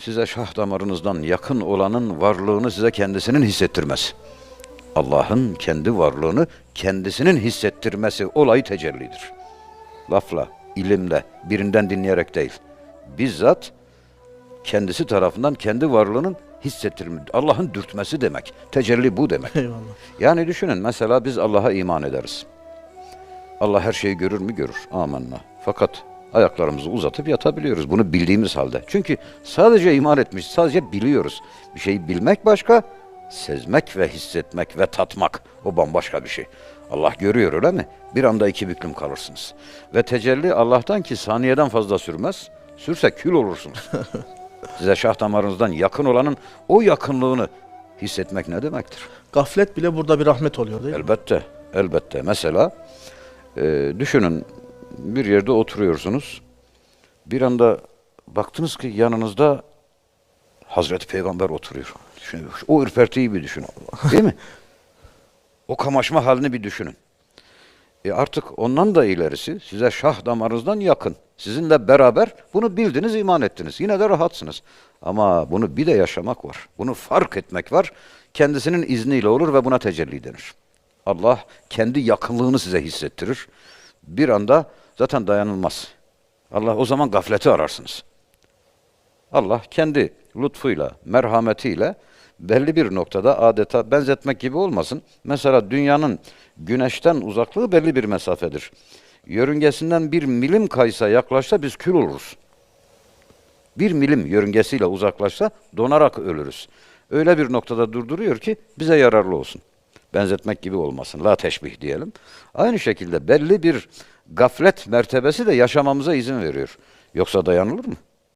size şah damarınızdan yakın olanın varlığını size kendisinin hissettirmesi. Allah'ın kendi varlığını kendisinin hissettirmesi olayı tecellidir. Lafla, ilimle, birinden dinleyerek değil. Bizzat kendisi tarafından kendi varlığının hissettirme, Allah'ın dürtmesi demek. Tecelli bu demek. Eyvallah. Yani düşünün mesela biz Allah'a iman ederiz. Allah her şeyi görür mü? Görür. Amenna. Fakat ayaklarımızı uzatıp yatabiliyoruz. Bunu bildiğimiz halde. Çünkü sadece iman etmiş, sadece biliyoruz. Bir şeyi bilmek başka, sezmek ve hissetmek ve tatmak o bambaşka bir şey. Allah görüyor öyle mi? Bir anda iki büklüm kalırsınız. Ve tecelli Allah'tan ki saniyeden fazla sürmez. Sürse kül olursunuz. Size şah damarınızdan yakın olanın o yakınlığını hissetmek ne demektir? Gaflet bile burada bir rahmet oluyor değil mi? Elbette, elbette. Mesela e, düşünün bir yerde oturuyorsunuz. Bir anda baktınız ki yanınızda Hazreti Peygamber oturuyor. Düşünün, o ürpertiyi bir düşünün. Değil mi? O kamaşma halini bir düşünün. E artık ondan da ilerisi size şah damarınızdan yakın. Sizinle beraber bunu bildiniz, iman ettiniz. Yine de rahatsınız. Ama bunu bir de yaşamak var. Bunu fark etmek var. Kendisinin izniyle olur ve buna tecelli denir. Allah kendi yakınlığını size hissettirir. Bir anda zaten dayanılmaz. Allah o zaman gafleti ararsınız. Allah kendi lütfuyla, merhametiyle belli bir noktada adeta benzetmek gibi olmasın. Mesela dünyanın güneşten uzaklığı belli bir mesafedir. Yörüngesinden bir milim kaysa yaklaşsa biz kül oluruz. Bir milim yörüngesiyle uzaklaşsa donarak ölürüz. Öyle bir noktada durduruyor ki bize yararlı olsun. Benzetmek gibi olmasın. La teşbih diyelim. Aynı şekilde belli bir gaflet mertebesi de yaşamamıza izin veriyor. Yoksa dayanılır mı?